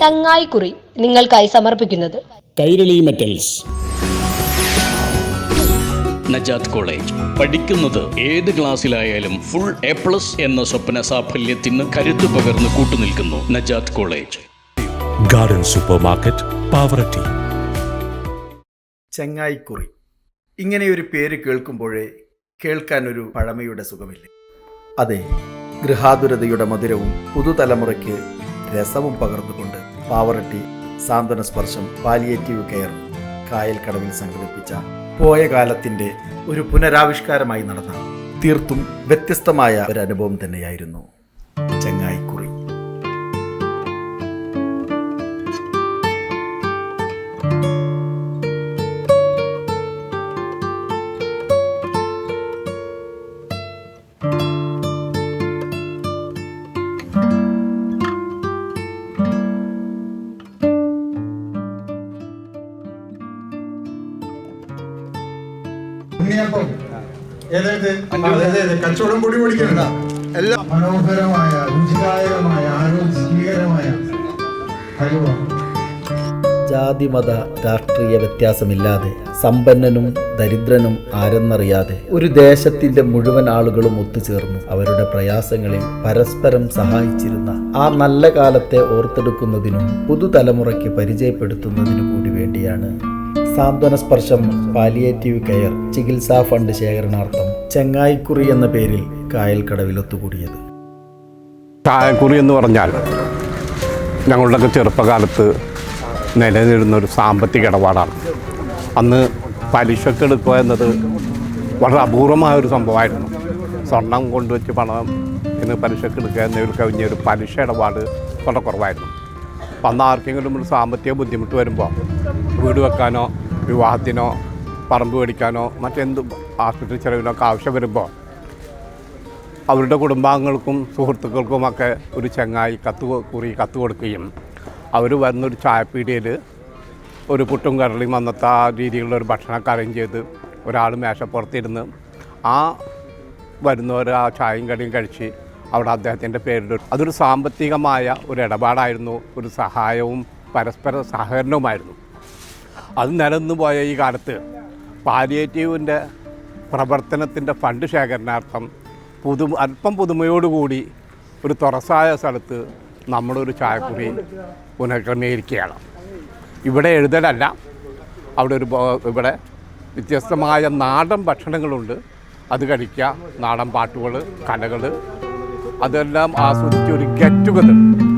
ചങ്ങായിക്കുറി നിങ്ങൾക്കായി സമർപ്പിക്കുന്നത്. Kairali metals Najath college. പഠിക്കുന്നത് ഏത് ക്ലാസ്സിലായാലും ഫുൾ എ പ്ലസ് എന്ന സ്വപ്ന സാഫല്യത്തിന് കരുത്തു പകർന്ന് കൂട്ടുനിൽക്കുന്നു Najath college. Garden super market Pavaratty ചെങ്ങായിക്കുറി. ഇങ്ങനെയൊരു പേര് കേൾക്കുമ്പോഴേ കേൾക്കാൻ ഒരു പഴമയുടെ സുഖമില്ലേ. അതെ ഗൃഹാതുരതയുടെ മധുരവും പുതുതലമുറയ്ക്ക് രസവും പകർന്നുകൊണ്ട് പാവറട്ടി സാന്ത്വന സ്പർശം പാലിയേറ്റീവ് കെയർ കായൽ കടവിൽ സംഘടിപ്പിച്ച പോയ കാലത്തിന്റെ ഒരു പുനരാവിഷ്കാരമായി നടന്ന തീർത്തും വ്യത്യസ്തമായ ഒരു അനുഭവം തന്നെയായിരുന്നു. ചെങ്ങായിക്കുറി കച്ചവടം പൊടി പൊടിക്കണ്ട. എല്ലാം മനോഹരമായ രുചികരമായ ആരോഗ്യകരമായ ജാതി ജാതിമത രാഷ്ട്രീയ വ്യത്യാസമില്ലാതെ സമ്പന്നനും ദരിദ്രനും ആരെന്നറിയാതെ ഒരു ദേശത്തിന്റെ മുഴുവൻ ആളുകളും ഒത്തുചേർന്നു. അവരുടെ പ്രയാസങ്ങളിൽ പരസ്പരം സഹായിച്ചിരുന്ന ആ നല്ല കാലത്തെ ഓർത്തെടുക്കുന്നതിനും പുതുതലമുറയ്ക്ക് പരിചയപ്പെടുത്തുന്നതിനു കൂടി വേണ്ടിയാണ് സാന്ത്വന സ്പർശം പാലിയേറ്റീവ് കെയർ ചികിത്സാ ഫണ്ട് ശേഖരണാർത്ഥം ചെങ്ങായിക്കുറി എന്ന പേരിൽ കായൽക്കടവിൽ ഒത്തുകൂടിയത് ചായക്കുറി എന്ന് പറഞ്ഞാൽ ഞങ്ങളുടെയൊക്കെ ചെറുപ്പകാലത്ത് നിലനിരുന്ന ഒരു സാമ്പത്തിക ഇടപാടാണ്. അന്ന് പലിശക്ക് എടുക്കുക എന്നത് വളരെ അപൂർവമായ ഒരു സംഭവമായിരുന്നു. സ്വർണം കൊണ്ടുവച്ച് പണം ഇന്ന് പലിശക്ക് എടുക്കുക എന്നതിൽ കവിഞ്ഞ ഒരു പലിശ ഇടപാട് വളരെ കുറവായിരുന്നു. അപ്പം അന്ന് ആർക്കെങ്കിലും ഒരു സാമ്പത്തിക ബുദ്ധിമുട്ട് വരുമ്പോൾ വീട് വെക്കാനോ വിവാഹത്തിനോ പറമ്പ് മേടിക്കാനോ മറ്റെന്ത് ആശുപത്രി ചെലവിനൊക്കെ ആവശ്യം വരുമ്പോൾ അവരുടെ കുടുംബാംഗങ്ങൾക്കും സുഹൃത്തുക്കൾക്കുമൊക്കെ ഒരു ചങ്ങായി കത്ത് കുറി കത്ത് കൊടുക്കുകയും അവർ വന്നൊരു ചായപ്പീടിയയിൽ ഒരു പുട്ടും കരളിയും അന്നത്തെ ആ രീതിയിലുള്ള ഒരു അറേഞ്ച് ചെയ്ത് ഒരാൾ മേശപ്പുറത്തിരുന്ന് ആ വരുന്നവർ ആ ചായയും കടിയും കഴിച്ച് അവിടെ അദ്ദേഹത്തിന്റെ പേരിൽ അതൊരു സാമ്പത്തികമായ ഒരു ഇടപാടായിരുന്നു. ഒരു സഹായവും പരസ്പര സഹകരണവുമായിരുന്നു. അത് നിലനിന്ന് പോയ ഈ കാലത്ത് പാലിയേറ്റീവിന്റെ പ്രവർത്തനത്തിന്റെ ഫണ്ട് ശേഖരണാർത്ഥം പുതു അല്പം പുതുമയോടുകൂടി ഒരു തുറസായ സ്ഥലത്ത് നമ്മളൊരു ചായക്കുറി പുനഃക്രമീകരിക്കുകയാണ്. ഇവിടെ എഴുതലല്ല അവിടെ ഒരു ഇവിടെ വ്യത്യസ്തമായ നാടൻ ഭക്ഷണങ്ങളുണ്ട്. അത് കഴിക്കുക നാടൻ പാട്ടുകൾ കലകൾ അതെല്ലാം ആസ്വദിച്ച് ഒരു ഗെറ്റ് ടുഗദർ.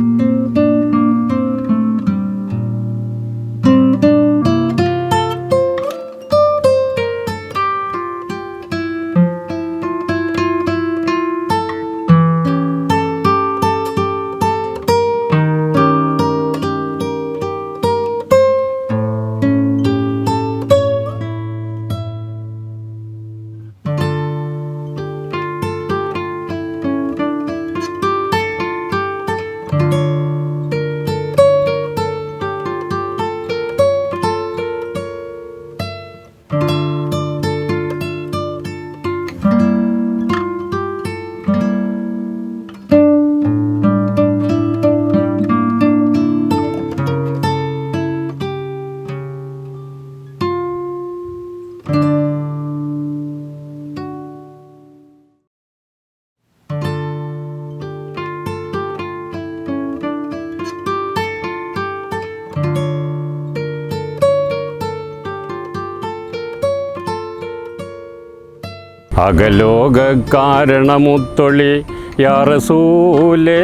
അകലോക കാരണമുത്തൊളി യാറസൂലേ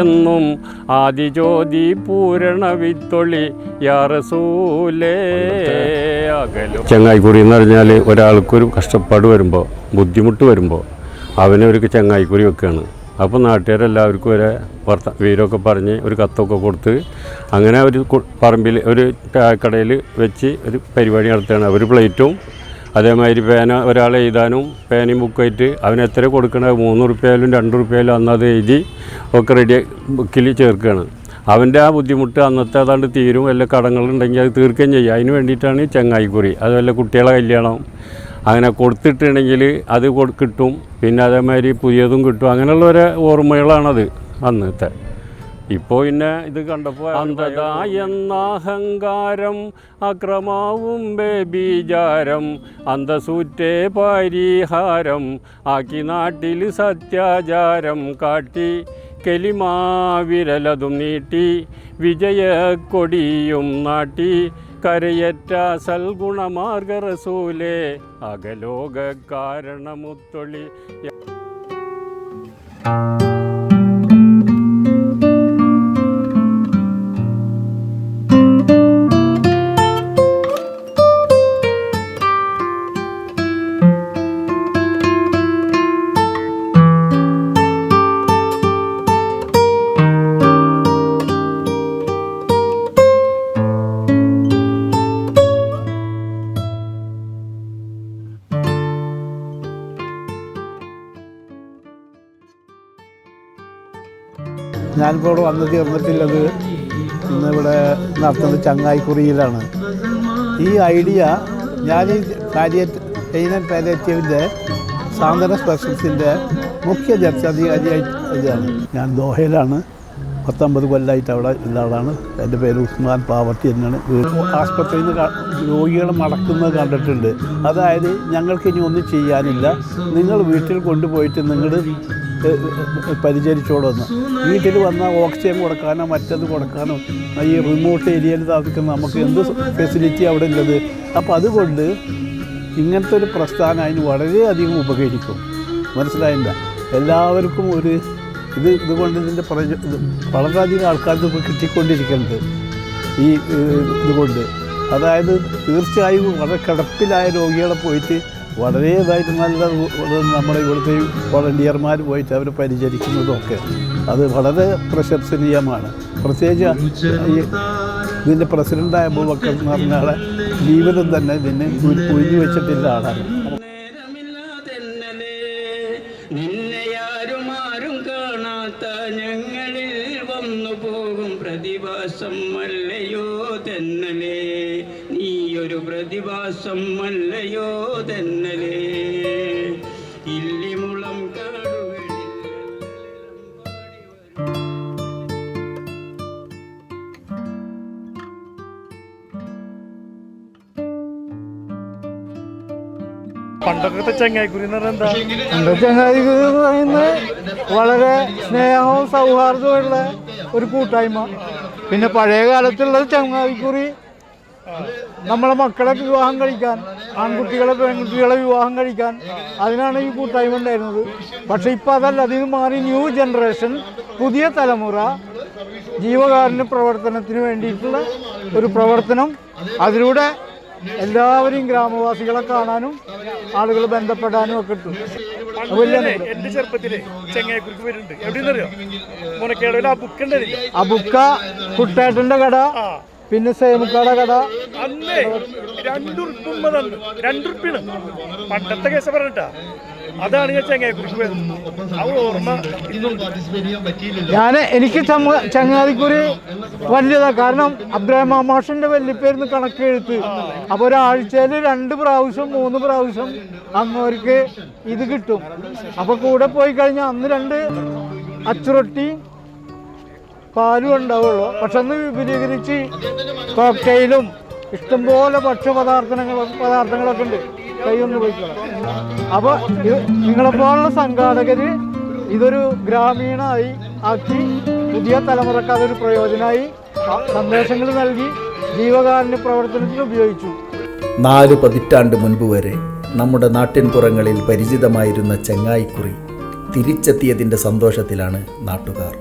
എന്നും ആദിജ്യോതി പൂരണ വിത്തൊളി യാറസൂലേ അകലോ. ചങ്ങായിക്കുറി എന്ന് പറഞ്ഞാൽ ഒരാൾക്കൊരു കഷ്ടപ്പാട് വരുമ്പോൾ ബുദ്ധിമുട്ട് വരുമ്പോൾ അവനൊരു ചങ്ങായിക്കുറി വെക്കുകയാണ് അപ്പോൾ നാട്ടുകാരെല്ലാവർക്കും ഒരു വർത്ത വീരമൊക്കെ പറഞ്ഞ് ഒരു കത്തൊക്കെ കൊടുത്ത് അങ്ങനെ ഒരു പറമ്പിൽ ഒരു ചായക്കടയിൽ വെച്ച് ഒരു പരിപാടി നടത്തുകയാണ്. ഒരു പ്ലേറ്റും അതേമാതിരി പേന ഒരാൾ എഴുതാനും പേനയും ബുക്കായിട്ട് അവന് എത്ര കൊടുക്കണത്? മൂന്ന് റുപ്യായാലും രണ്ട് റുപ്യായാലും അന്ന് അത് എഴുതി ഒക്കെ റെഡി ബുക്കിൽ ചേർക്കുകയാണ് അവന്റെ ആ ബുദ്ധിമുട്ട് അന്നത്തെ അതാണ്ട് തീരും. വല്ല കടങ്ങളുണ്ടെങ്കിൽ അത് തീർക്കുകയും ചെയ്യും. അതിന് വേണ്ടിയിട്ടാണ് ചങ്ങായിക്കുറി. അതുപോലെ കുട്ടികളെ കല്യാണം. അങ്ങനെ കൊടുത്തിട്ടുണ്ടെങ്കിൽ അത് കിട്ടും. പിന്നെ അതേമാതിരി പുതിയതും കിട്ടും. അങ്ങനെയുള്ള ഒരു ഓർമ്മകളാണത് അന്നത്തെ. ഇപ്പോൾ പിന്നെ ഇത് കണ്ടപ്പോൾ അന്ധത എന്ന അഹങ്കാരം അക്രമാവും ബേബീചാരം അന്തസൂറ്റേ പരിഹാരം ആക്കി നാട്ടിൽ സത്യാചാരം കാട്ടി കെലിമാവിരലതും നീട്ടി വിജയക്കൊടിയും നാട്ടി കരയറ്റ സൽഗുണമാർഗറസൂലേ അകലോക കാരണമുത്തൊളി ഞാനിപ്പോൾ ഇവിടെ വന്നു ഇന്ന് ഇന്നിവിടെ നടത്തുന്നത് ചങ്ങായിക്കുറിയിലാണ്. ഈ ഐഡിയ ഞാൻ ഈ പാലിയറ്റ് പെയിൻ ആൻഡ് പാലിയേറ്റീവിന്റെ സാന്ത്വന സ്പെഷ്യൽസിന്റെ മുഖ്യ ചർച്ചാധികാരിയായിട്ടാണ് ഞാൻ ദോഹയിലാണ്. പത്തൊമ്പത് കൊല്ലമായിട്ട് അവിടെ ഉള്ള ആളാണ്. എന്റെ പേര് ഉസ്മാൻ പാവർത്തി എന്നാണ്. ആസ്പത്രിയിൽ നിന്ന് രോഗികളെ മടക്കുന്നത് കണ്ടിട്ടുണ്ട്. അതായത് ഞങ്ങൾക്ക് ഇനി ഒന്നും ചെയ്യാനില്ല. നിങ്ങൾ വീട്ടിൽ കൊണ്ടുപോയിട്ട് നിങ്ങൾ പരിചരിച്ചോളൂന്ന്. വീട്ടിൽ വന്നാൽ ഓക്സിജൻ കൊടുക്കാനോ മറ്റത് കൊടുക്കാനോ ഈ റിമോട്ട് ഏരിയയിൽ താമസിക്കുന്ന നമുക്ക് എന്ത് ഫെസിലിറ്റി അവിടെ ഉള്ളത് അപ്പോൾ അതുകൊണ്ട് ഇങ്ങനത്തെ ഒരു പ്രസ്ഥാനം അതിന് വളരെയധികം ഉപകരിക്കും. മനസ്സിലായില്ല? എല്ലാവർക്കും ഒരു ഇത് ഇതുകൊണ്ട് ഇതിന്റെ ഇത് വളരെയധികം ആൾക്കാർക്ക് ഇപ്പോൾ കിട്ടിക്കൊണ്ടിരിക്കുന്നുണ്ട്. ഈ ഇതുകൊണ്ട്. അതായത് തീർച്ചയായും വളരെ കിടപ്പിലായ രോഗികളെ പോയിട്ട് വളരെ ഇതായിട്ട് നല്ല നമ്മുടെ ഇവിടുത്തെ വോളണ്ടിയർമാർ പോയിട്ട് അവർ പരിചരിക്കുന്നതൊക്കെ. അത് വളരെ പ്രശംസനീയമാണ്. പ്രത്യേകിച്ച് ഇതിന്റെ പ്രസിഡന്റായ അബൂബക്കർ എന്ന് പറഞ്ഞ ആളെ ജീവിതം തന്നെ ഇതിന് ഒഴിഞ്ഞു വെച്ചിട്ടില്ല ആളാണ്. പ്രതിഭാസം അല്ലയോ തന്നലേ? ഇല്ലിമുളം പണ്ടൊക്കെ ചങ്ങായിക്കുരി എന്ന് പറഞ്ഞാൽ എന്താ? എന്റെ ചങ്ങാതി എന്ന് പറയുന്നത് വളരെ സ്നേഹവും സൗഹാർദ്ദവുമുള്ള ഒരു കൂട്ടായ്മ. പിന്നെ പഴയ കാലത്തുള്ളത് ചങ്ങാതിക്കുറി നമ്മളെ മക്കളെ വിവാഹം കഴിക്കാൻ ആൺകുട്ടികളെ പെൺകുട്ടികളെ വിവാഹം കഴിക്കാൻ അതിനാണ് ഈ കൂട്ടായ്മ ഉണ്ടായിരുന്നത്. പക്ഷെ ഇപ്പൊ അതല്ല അതിന് മാറി ന്യൂ ജനറേഷൻ പുതിയ തലമുറ ജീവകാരുണ്യ പ്രവർത്തനത്തിന് വേണ്ടിയിട്ടുള്ള ഒരു പ്രവർത്തനം അതിലൂടെ എല്ലാവരെയും ഗ്രാമവാസികളെ കാണാനും ആളുകൾ ബന്ധപ്പെടാനും ഒക്കെ കിട്ടും. അത് വലിയ അനുഗ്രഹം. എന്റെ ചെറുപ്പത്തിൽ ചങ്ങായിക്കുറിക്ക് വരുന്നുണ്ട്. എവിടെയെന്നറിയോ? മുനക്കേടയിൽ ആ ബുക്ക് ഉണ്ടായിരുന്നില്ല? ആ ബുക്ക കുട്ടേട്ടന്റെ കട. പിന്നെ സേമുക്കാടെ കട അന്നേ രണ്ടുറുപ്പുമ്മ തന്നു രണ്ടുറുപ്പിയാണ് പണ്ടത്തെ കേസ് പറഞ്ഞിട്ടാ. അതാണ് ഞാൻ ചങ്ങായിക്കുറിക്ക് വരുന്നത് ആ ഓർമ്മ ഞാൻ എനിക്ക് ചങ്ങാതിക്കുരി വലിയതാ. കാരണം അബ്രാഹിം മാഷിന്റെ വല്യപ്പേരുന്ന് കണക്കെഴുത്ത്. അപ്പൊ ഒരാഴ്ചയിൽ രണ്ട് പ്രാവശ്യം മൂന്ന് പ്രാവശ്യം അങ്ങോർക്ക് ഇത് കിട്ടും. അപ്പൊ കൂടെ പോയി കഴിഞ്ഞാൽ അന്ന് രണ്ട് അച്ചുറൊട്ടി പാലും ഉണ്ടാവുള്ളൂ. പക്ഷെ അന്ന് വിപുലീകരിച്ച് കോക്ടെയിലും ഇഷ്ടംപോലെ ഭക്ഷ്യപദാർത്ഥങ്ങൾ പദാർത്ഥങ്ങളൊക്കെ ഉണ്ട്. കൈയൊന്ന് പോയിക്കോളാം. അപ്പോൾ ഇത് നിങ്ങളെപ്പോലുള്ള സംഘാടകർ ഇതൊരു ഗ്രാമീണമായി ആക്കി പുതിയ തലമുറയ്ക്ക് അതൊരു പ്രയോജനമായി സന്ദേശങ്ങൾ നൽകി ജീവകാരുണ്യ പ്രവർത്തനത്തിൽ ഉപയോഗിച്ചു. നാല് പതിറ്റാണ്ട് മുൻപ് വരെ നമ്മുടെ നാട്ടിൻപുറങ്ങളിൽ പരിചിതമായിരുന്ന ചെങ്ങായിക്കുറി തിരിച്ചെത്തിയതിന്റെ സന്തോഷത്തിലാണ് നാട്ടുകാർ.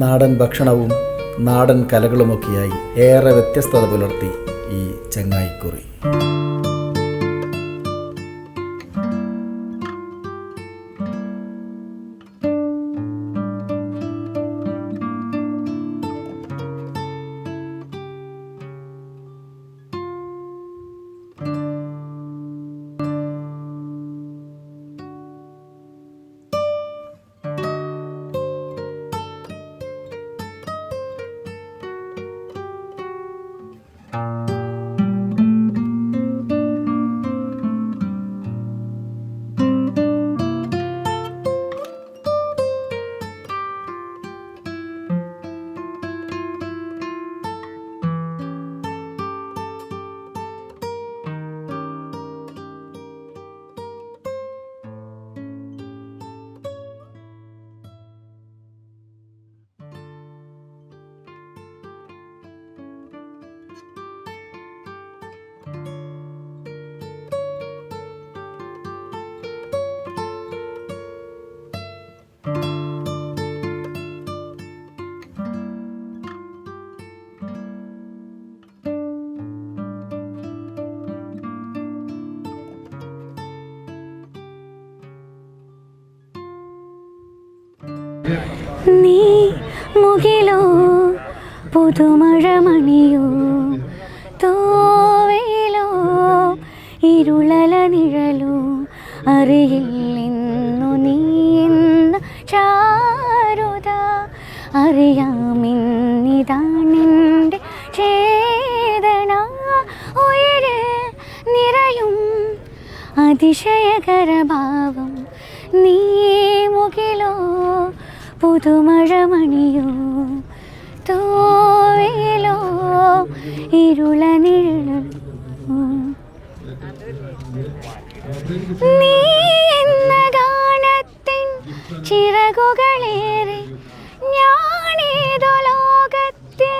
നാടൻ ഭക്ഷണവും നാടൻ കലകളുമൊക്കെയായി ഏറെ വ്യത്യസ്തത പുലർത്തി ഈ ചെങ്ങായിക്കുറി. നീ മുകിലോ പുതുമഴമണിയോ? തോവയിലോ ഇരുളല നിഴലോ? അറിയില്ലെന്നു നീ ചാരുത അറിയാമിന്നിതാണെന്റെ ചേതന. ഉയര് നിറയും അതിശയകരഭാവം പുതുമഴമണിയോ? തോയിലോ ഇരുള നിഴലോ നീ ഗാനത്തിൻ ചിറകുകളേറെ ഞാനേതോ ലോകത്തിൽ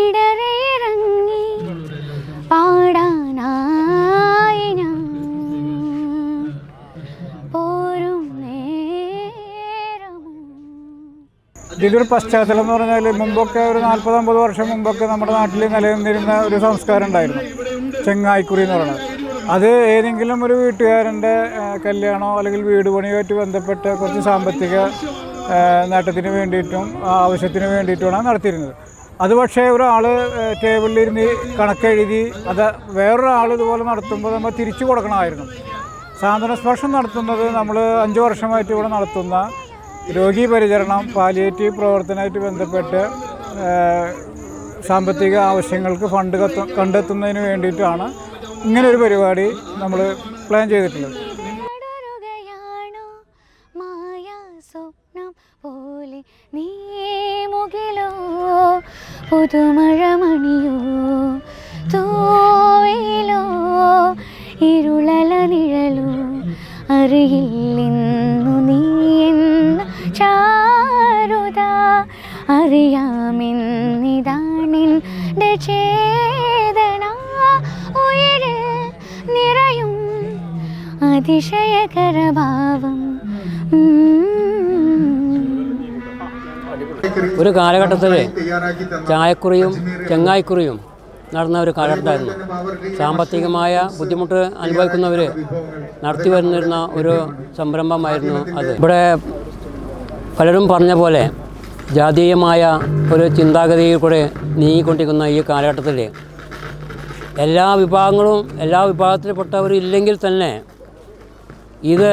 ഇടറിയിറങ്ങി പാടാനായി ഇതിലൊരു പശ്ചാത്തലം എന്ന് പറഞ്ഞാൽ മുമ്പൊക്കെ ഒരു നാൽപ്പത് അമ്പത് വർഷം മുമ്പൊക്കെ നമ്മുടെ നാട്ടിൽ നിലനിന്നിരുന്ന ഒരു സംസ്കാരം ഉണ്ടായിരുന്നു. ചെങ്ങായിക്കുറി എന്ന് പറയുന്നത്. അത് ഏതെങ്കിലും ഒരു വീട്ടുകാരന്റെ കല്യാണമോ അല്ലെങ്കിൽ വീട് പണിയുമായിട്ട് ബന്ധപ്പെട്ട കുറച്ച് സാമ്പത്തിക നേട്ടത്തിന് വേണ്ടിയിട്ടും ആവശ്യത്തിന് വേണ്ടിയിട്ടുമാണ് നടത്തിയിരുന്നത്. അത് പക്ഷേ ഒരാൾ ടേബിളിലിരുന്ന് കണക്കെഴുതി അത് വേറൊരാൾ ഇതുപോലെ നടത്തുമ്പോൾ നമ്മൾ തിരിച്ചു കൊടുക്കണമായിരുന്നു. സാന്ത്വന സ്പർശം നടത്തുന്നത് നമ്മൾ അഞ്ച് വർഷമായിട്ട് ഇവിടെ നടത്തുന്ന രോഗീ പരിചരണം പാലിയേറ്റീവ് പ്രവർത്തനമായിട്ട് ബന്ധപ്പെട്ട് സാമ്പത്തിക ആവശ്യങ്ങൾക്ക് ഫണ്ട് കണ്ടെത്തുന്നതിന് വേണ്ടിയിട്ടാണ് ഇങ്ങനൊരു പരിപാടി നമ്മൾ പ്ലാൻ ചെയ്തിട്ടുള്ളത്. പോലെ നീ മുകിലോ? പുതുമഴമണിയോ? തോയിലോ ഇരുളല നിഴലോ? അറിയില്ലെന്നു അതിശയകരഭാവം ഒരു കാലഘട്ടത്തിൽ ചായക്കുറിയും ചെങ്ങായിക്കുറിയും നടന്ന ഒരു കാലഘട്ടമായിരുന്നു. സാമ്പത്തികമായ ബുദ്ധിമുട്ട് അനുഭവിക്കുന്നവർ നടത്തി വരുന്നിരുന്ന ഒരു സംരംഭമായിരുന്നു അത്. ഇവിടെ പലരും പറഞ്ഞ പോലെ ജാതീയമായ ഒരു ചിന്താഗതിയിൽ കൂടെ നീങ്ങിക്കൊണ്ടിരിക്കുന്ന ഈ കാലഘട്ടത്തിൽ എല്ലാ വിഭാഗങ്ങളും എല്ലാ വിഭാഗത്തിൽപ്പെട്ടവരും ഇല്ലെങ്കിൽ തന്നെ ഇത്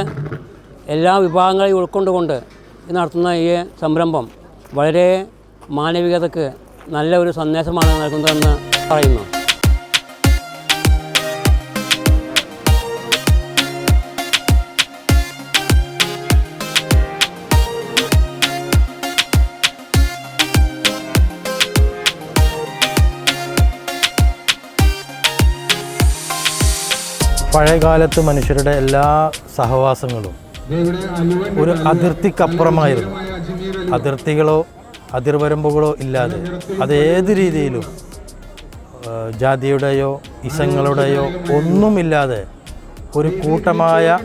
എല്ലാ വിഭാഗങ്ങളെയും ഉൾക്കൊണ്ടുകൊണ്ട് നടത്തുന്ന ഈ സംരംഭം വളരെ മാനവികതയ്ക്ക് നല്ല ഒരു സന്ദേശമാണ് നൽകുന്നതെന്ന് പറയുന്നു. പഴയകാലത്ത് മനുഷ്യരുടെ എല്ലാ സഹവാസങ്ങളും ഒരു അതിർത്തിക്കപ്പുറമായിരുന്നു. അതിർത്തികളോ അതിർവരമ്പുകളോ ഇല്ലാതെ അത് ഏത് രീതിയിലും ജാതിയുടെയോ ഇസങ്ങളുടെയോ ഒന്നുമില്ലാതെ ഒരു കൂട്ടമായ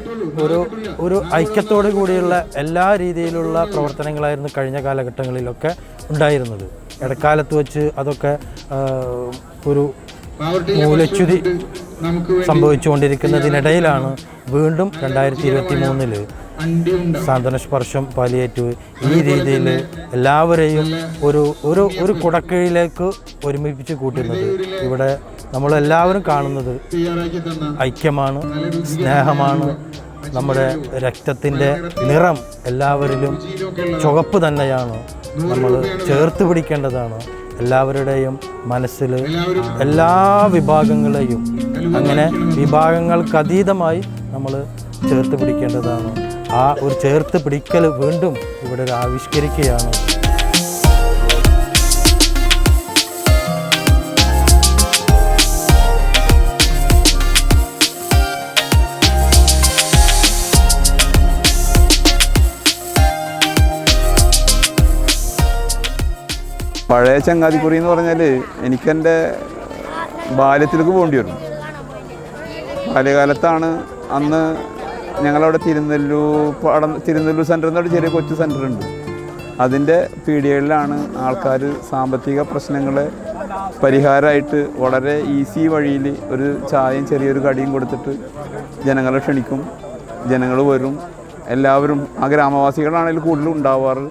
ഒരു ഒരു ഐക്യത്തോടു കൂടിയുള്ള എല്ലാ രീതിയിലുള്ള പ്രവർത്തനങ്ങളായിരുന്നു കഴിഞ്ഞ കാലഘട്ടങ്ങളിലൊക്കെ ഉണ്ടായിരുന്നത്. ഇടക്കാലത്ത് വെച്ച് അതൊക്കെ ഒരു മൂലച്യുതി സംഭവിച്ചുകൊണ്ടിരിക്കുന്നതിനിടയിലാണ് വീണ്ടും രണ്ടായിരത്തി ഇരുപത്തി മൂന്നിൽ സാന്ത്വന സ്പർശം പാലിയേറ്റീവ് ഈ രീതിയിൽ എല്ലാവരെയും ഒരു ഒരു ഒരു കുടക്കീഴിലേക്ക് ഒരുമിപ്പിച്ച് കൂട്ടുന്നത് ഇവിടെ നമ്മളെല്ലാവരും കാണുന്നത് ഐക്യമാണ് സ്നേഹമാണ്. നമ്മുടെ രക്തത്തിന്റെ നിറം എല്ലാവരിലും ചുവപ്പ് തന്നെയാണ്. നമ്മൾ ചേർത്ത് പിടിക്കേണ്ടതാണ്. എല്ലാവരുടെയും മനസ്സിൽ എല്ലാ വിഭാഗങ്ങളെയും അങ്ങനെ വിഭാഗങ്ങൾക്കതീതമായി നമ്മൾ ചേർത്ത് പിടിക്കേണ്ടതാണ്. ആ ഒരു ചേർത്ത് പിടിക്കൽ വീണ്ടും ഇവിടെ ഒരു ആവിഷ്കരിക്കുകയാണ്. പഴയ ചങ്ങാതിക്കുറി എന്ന് പറഞ്ഞാൽ എനിക്കെന്റെ ബാല്യത്തിലേക്ക് പോകേണ്ടി വരും. ബാല്യകാലത്താണ് അന്ന് ഞങ്ങളവിടെ തിരുനെല്ലൂർ പടം തിരുനെല്ലൂർ സെന്റർ എന്നൊരു ചെറിയ കൊച്ചു സെന്റർ ഉണ്ട് അതിന്റെ പീഡിയകളിലാണ് ആൾക്കാർ സാമ്പത്തിക പ്രശ്നങ്ങളെ പരിഹാരമായിട്ട് വളരെ ഈസി വഴിയിൽ ഒരു ചായയും ചെറിയൊരു കടിയും കൊടുത്തിട്ട് ജനങ്ങളെ ക്ഷണിക്കും. ജനങ്ങൾ വരും. എല്ലാവരും ആ ഗ്രാമവാസികളാണെങ്കിൽ കൂടുതലും ഉണ്ടാവാറ്.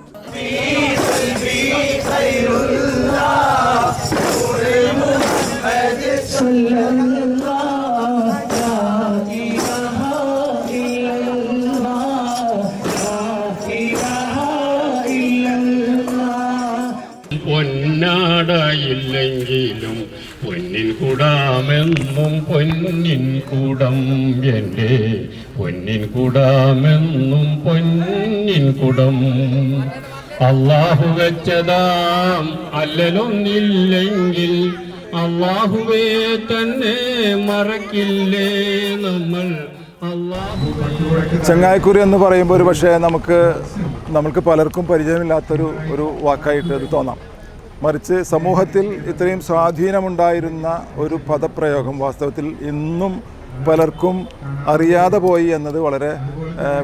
പൊന്നാടയില്ലെങ്കിലും പൊന്നിൻ കൂടാമെന്നും പൊന്നിൻ കുടം എന്റെ. പൊന്നിൻ കൂടാമെന്നും പൊന്നിൻ കുടം അള്ളാഹു വെച്ചതാം അല്ലലൊന്നില്ലെങ്കിൽ അള്ളാഹുവേ തന്നെ മറക്കില്ലേ നമ്മൾ. ചങ്ങായിക്കുറി എന്ന് പറയുമ്പോൾ ഒരു പക്ഷേ നമുക്ക് നമുക്ക് പലർക്കും പരിചയമില്ലാത്തൊരു ഒരു വാക്കായിട്ട് അത് തോന്നാം. മറിച്ച് സമൂഹത്തിൽ ഇത്രയും സ്വാധീനമുണ്ടായിരുന്ന ഒരു പദപ്രയോഗം വാസ്തവത്തിൽ ഇന്നും പലർക്കും അറിയാതെ പോയി എന്നത് വളരെ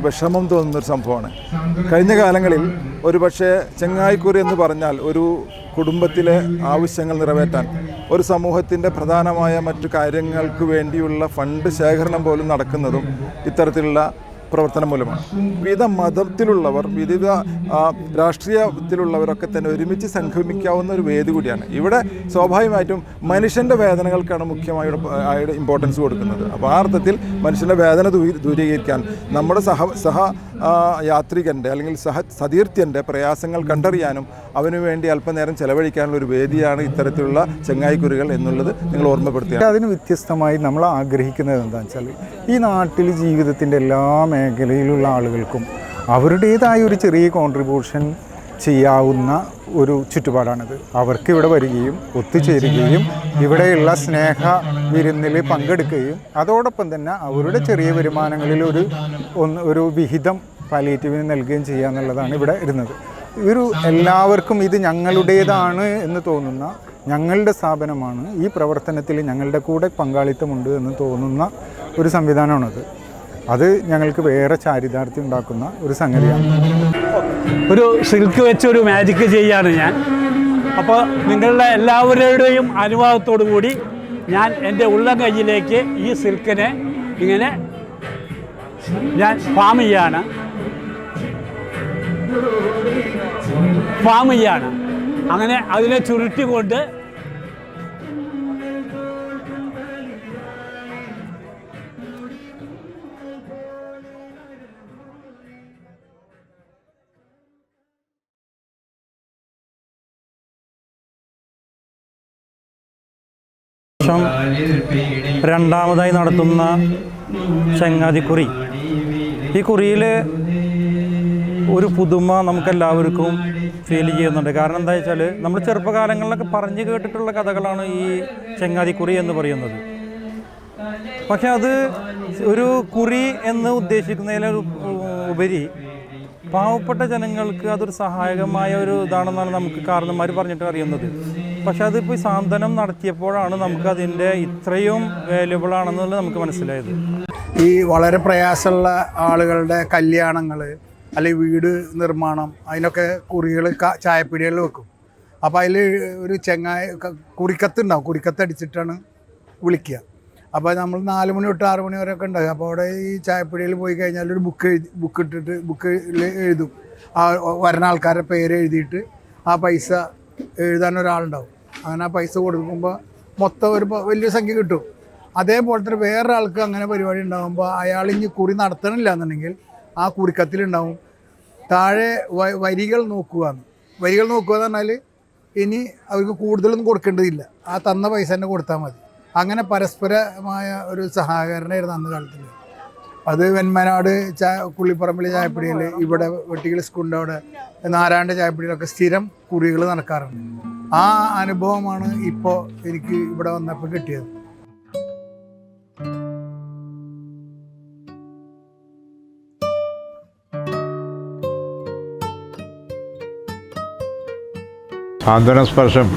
വിഷമം തോന്നുന്നൊരു സംഭവമാണ്. കഴിഞ്ഞ കാലങ്ങളിൽ ഒരു പക്ഷേ ചെങ്ങായിക്കുറി എന്ന് പറഞ്ഞാൽ ഒരു കുടുംബത്തിലെ ആവശ്യങ്ങൾ നിറവേറ്റാൻ ഒരു സമൂഹത്തിന്റെ പ്രധാനമായ മറ്റു കാര്യങ്ങൾക്ക് വേണ്ടിയുള്ള ഫണ്ട് ശേഖരണം പോലും നടക്കുന്നതും ഇത്തരത്തിലുള്ള പ്രവർത്തനം മൂലമാണ്. വിവിധ മതത്തിലുള്ളവർ വിവിധ രാഷ്ട്രീയത്തിലുള്ളവരൊക്കെ തന്നെ ഒരുമിച്ച് സംഗമിക്കാവുന്ന ഒരു വേദി കൂടിയാണ്. ഇവിടെ സ്വാഭാവികമായിട്ടും മനുഷ്യന്റെ വേദനകൾക്കാണ് മുഖ്യമായിട്ട് ഇമ്പോർട്ടൻസ് കൊടുക്കുന്നത്. അപ്പോൾ ആ അർത്ഥത്തിൽ മനുഷ്യന്റെ വേദന ദൂരീകരിക്കാൻ നമ്മുടെ സഹ സഹ യാത്രികന്റെ അല്ലെങ്കിൽ സഹ സതീർത്ഥ്യന്റെ പ്രയാസങ്ങൾ കണ്ടറിയാനും അവന് വേണ്ടി അല്പനേരം ചെലവഴിക്കാനുള്ള ഒരു വേദിയാണ് ഇത്തരത്തിലുള്ള ചെങ്ങായിക്കുരുകൾ എന്നുള്ളത് നിങ്ങൾ ഓർമ്മപ്പെടുത്തുക അതിന് വ്യത്യസ്തമായി നമ്മൾ ആഗ്രഹിക്കുന്നത് എന്താണെന്ന് വെച്ചാൽ ഈ നാട്ടിൽ ജീവിതത്തിന്റെ എല്ലാ മേഖലയിലുള്ള ആളുകൾക്കും അവരുടേതായ ഒരു ചെറിയ കോൺട്രിബ്യൂഷൻ ചെയ്യാവുന്ന ഒരു ചുറ്റുപാടാണിത്. അവർക്ക് ഇവിടെ വരികയും ഒത്തുചേരുകയും ഇവിടെയുള്ള സ്നേഹ വിരുന്നിൽ പങ്കെടുക്കുകയും അതോടൊപ്പം തന്നെ അവരുടെ ചെറിയ വരുമാനങ്ങളിൽ ഒരു ഒന്ന് ഒരു വിഹിതം പാലിയേറ്റീവിന് നൽകുകയും ചെയ്യുക എന്നുള്ളതാണ് ഇവിടെ ഇരുന്നത്. ഒരു എല്ലാവർക്കും ഇത് ഞങ്ങളുടേതാണ് എന്ന് തോന്നുന്ന ഞങ്ങളുടെ സ്ഥാപനമാണ് ഈ പ്രവർത്തനത്തിൽ ഞങ്ങളുടെ കൂടെ പങ്കാളിത്തമുണ്ട് എന്ന് തോന്നുന്ന ഒരു സംവിധാനമാണത്. അത് ഞങ്ങൾക്ക് വേറെ ചാരിതാർത്ഥ്യം ഉണ്ടാക്കുന്ന ഒരു സംഗതിയാണ്. ഒരു സിൽക്ക് വെച്ച് ഒരു മാജിക്ക് ചെയ്യാണ് ഞാൻ. അപ്പോൾ നിങ്ങളുടെ എല്ലാവരുടെയും അനുവാദത്തോടു കൂടി ഞാൻ എന്റെ ഉള്ള കയ്യിലേക്ക് ഈ സിൽക്കിനെ ഇങ്ങനെ ഞാൻ ഫാം ചെയ്യാണ്. ഫാം ചെയ്യാണ്. അങ്ങനെ അതിനെ ചുരുട്ടിക്കൊണ്ട് രണ്ടാമതായി നടത്തുന്ന ചങ്ങാതിക്കുറി. ഈ കുറിയിൽ ഒരു പുതുമ നമുക്കെല്ലാവർക്കും ഫീൽ ചെയ്യുന്നുണ്ട്. കാരണം എന്താ വെച്ചാൽ നമ്മൾ ചെറുപ്പകാലങ്ങളിലൊക്കെ പറഞ്ഞു കേട്ടിട്ടുള്ള കഥകളാണ് ഈ ചെങ്ങാതിക്കുറി എന്ന് പറയുന്നത്. പക്ഷെ അത് ഒരു കുറി എന്ന് ഉദ്ദേശിക്കുന്നതിൽ ഉപരി പാവപ്പെട്ട ജനങ്ങൾക്ക് അതൊരു സഹായകമായ ഒരു ഇതാണെന്നാണ് നമുക്ക് കാരണന്മാർ പറഞ്ഞിട്ട് അറിയുന്നത്. പക്ഷെ അതിപ്പോൾ സാന്ത്വനം നടത്തിയപ്പോഴാണ് നമുക്ക് അതിന്റെ ഇത്രയും വാല്യുബിൾ ആണെന്നുള്ളത് നമുക്ക് മനസ്സിലായത്. ഈ വളരെ പ്രയാസമുള്ള ആളുകളുടെ കല്യാണങ്ങൾ അല്ലെങ്കിൽ വീട് നിർമ്മാണം അതിനൊക്കെ കുറികൾ ചായപ്പീടികളിൽ വെക്കും. അപ്പോൾ അതിൽ ഒരു ചെങ്ങായ കുറിക്കത്ത് ഉണ്ടാവും കുറിക്കത്ത് അടിച്ചിട്ടാണ് വിളിക്കുക. അപ്പോൾ നമ്മൾ നാല് മണി തൊട്ട് ആറ് മണി വരെയൊക്കെ ഉണ്ടാകും അപ്പോൾ അവിടെ ഈ ചായപ്പീടിയിൽ പോയി കഴിഞ്ഞാൽ ഒരു ബുക്ക് എഴുതി ബുക്ക് ഇട്ടിട്ട് ബുക്കിൽ എഴുതും. ആ വരുന്ന ആൾക്കാരുടെ പേര് എഴുതിയിട്ട് ആ പൈസ എഴുതാൻ ഒരാളുണ്ടാവും. അങ്ങനെ പൈസ കൊടുക്കുമ്പോൾ മൊത്തം ഒരു വലിയ സംഖ്യ കിട്ടും. അതേപോലെ തന്നെ വേറെ ആൾക്ക് അങ്ങനെ പരിപാടി ഉണ്ടാകുമ്പോൾ അയാൾ ഇനി കുറി നടത്തണില്ല എന്നുണ്ടെങ്കിൽ ആ കുറിക്കത്തിലുണ്ടാവും താഴെ വരികൾ നോക്കുക വരികൾ നോക്കുക എന്ന് പറഞ്ഞാൽ ഇനി അവർക്ക് കൂടുതലൊന്നും കൊടുക്കേണ്ടതില്ല. ആ തന്ന പൈസ തന്നെ കൊടുത്താൽ മതി. അങ്ങനെ പരസ്പരമായ ഒരു സഹകരണമായിരുന്നു അന്ന് കാലത്തിൽ അത് വെന്മനാട് ചാ കുള്ളിപ്പറമ്പിലെ ചായപ്പടിയിൽ ഇവിടെ വെട്ടികൾ സ്കൂളിന്റെ അവിടെ നാരായണ ചായപ്പടിയിലൊക്കെ സ്ഥിരം കുറികൾ നടക്കാറുണ്ട്. ആ അനുഭവമാണ് ഇപ്പോൾ എനിക്ക് ഇവിടെ വന്നപ്പോൾ കിട്ടിയത്. സാന്ത്വനസ്പർശം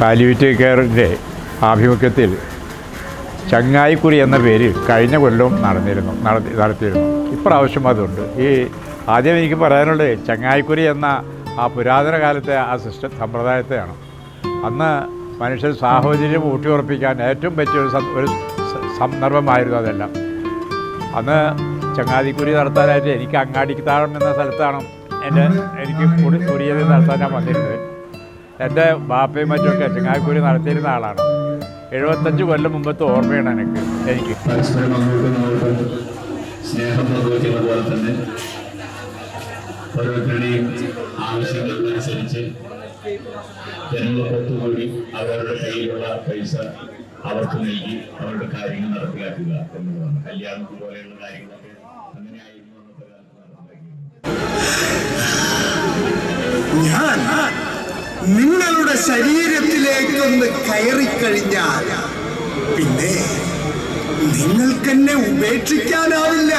പാലിയേറ്റീവ് കെയറിന്റെ ആഭിമുഖ്യത്തിൽ ചങ്ങായിക്കുരി എന്ന പേരിൽ കഴിഞ്ഞ കൊല്ലവും നടന്നിരുന്നു. നടത്തി നടത്തിയിരുന്നു. ഇപ്രാവശ്യം അതുണ്ട്. ഈ ആദ്യം എനിക്ക് പറയാനുള്ളത് ചങ്ങായിക്കുരി എന്ന ആ പുരാതന കാലത്തെ ആ സിസ്റ്റം സമ്പ്രദായത്തെയാണ്. അന്ന് മനുഷ്യർ സാഹോദര്യം ഊട്ടിയുറപ്പിക്കാൻ ഏറ്റവും പറ്റിയ ഒരു ഒരു സന്ദർഭമായിരുന്നു അതെല്ലാം. അന്ന് ചങ്ങാതിക്കുരി നടത്താനായിട്ട് എനിക്ക് അങ്ങാടിക്ക് താഴം എന്ന സ്ഥലത്താണ് എന്റെ എനിക്ക് കുടി കുറിയത് നടത്താൻ ഞാൻ വന്നിരുന്നത്. എന്റെ ബാപ്പയും മറ്റുമൊക്കെ ചങ്ങാതിക്കുരി നടത്തിയിരുന്ന ആളാണ്. എഴുപത്തഞ്ച് കൊല്ലം മുമ്പത്തെ ഓർമ്മയാണ് എനിക്ക്. എനിക്ക് സ്നേഹം പോലെ തന്നെ ഓരോരുത്തരുടെയും ആവശ്യങ്ങൾക്കനുസരിച്ച് ജനങ്ങൾക്കൊത്തുകൂടി അവരുടെ കയ്യിലുള്ള പൈസ അവർക്ക് നൽകി അവരുടെ കാര്യങ്ങൾ നടപ്പിലാക്കുക എന്നുള്ളതാണ്. കല്യാണം പോലെയുള്ള കാര്യങ്ങളൊക്കെ ഞാൻ നിങ്ങളുടെ ശരീരത്തിലേക്കൊന്ന് കയറിക്കഴിഞ്ഞാൽ പിന്നെ നിങ്ങൾക്കെന്നെ ഉപേക്ഷിക്കാനാവില്ല.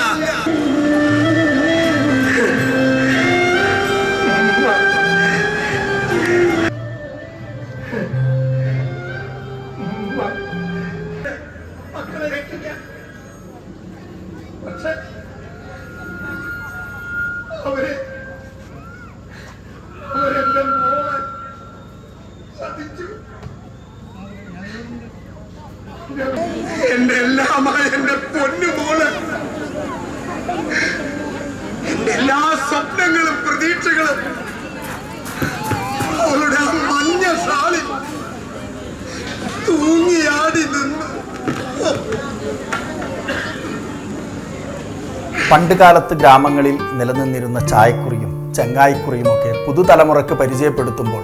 പണ്ടുകാലത്ത് ഗ്രാമങ്ങളിൽ നിലനിന്നിരുന്ന ചായക്കുറിയും ചങ്ങായിക്കുറിയുമൊക്കെ പുതുതലമുറക്ക് പരിചയപ്പെടുത്തുമ്പോൾ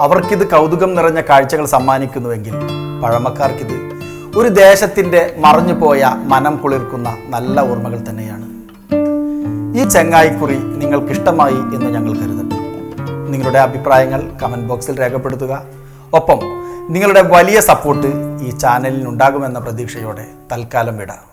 അവർക്കിത് കൗതുകം നിറഞ്ഞ കാഴ്ചകൾ സമ്മാനിക്കുന്നുവെങ്കിൽ പഴമക്കാർക്കിത് ഒരു ദേശത്തിന്റെ മറഞ്ഞുപോയ മനം കുളിർക്കുന്ന നല്ല ഓർമ്മകൾ തന്നെയാണ്. ഈ ചങ്ങായിക്കുറി നിങ്ങൾക്കിഷ്ടമായി എന്ന് ഞങ്ങൾ കരുതട്ടെ. നിങ്ങളുടെ അഭിപ്രായങ്ങൾ കമന്റ് ബോക്സിൽ രേഖപ്പെടുത്തുക. ഒപ്പം നിങ്ങളുടെ വലിയ സപ്പോർട്ട് ഈ ചാനലിനുണ്ടാകുമെന്ന പ്രതീക്ഷയോടെ തൽക്കാലം വിടാം.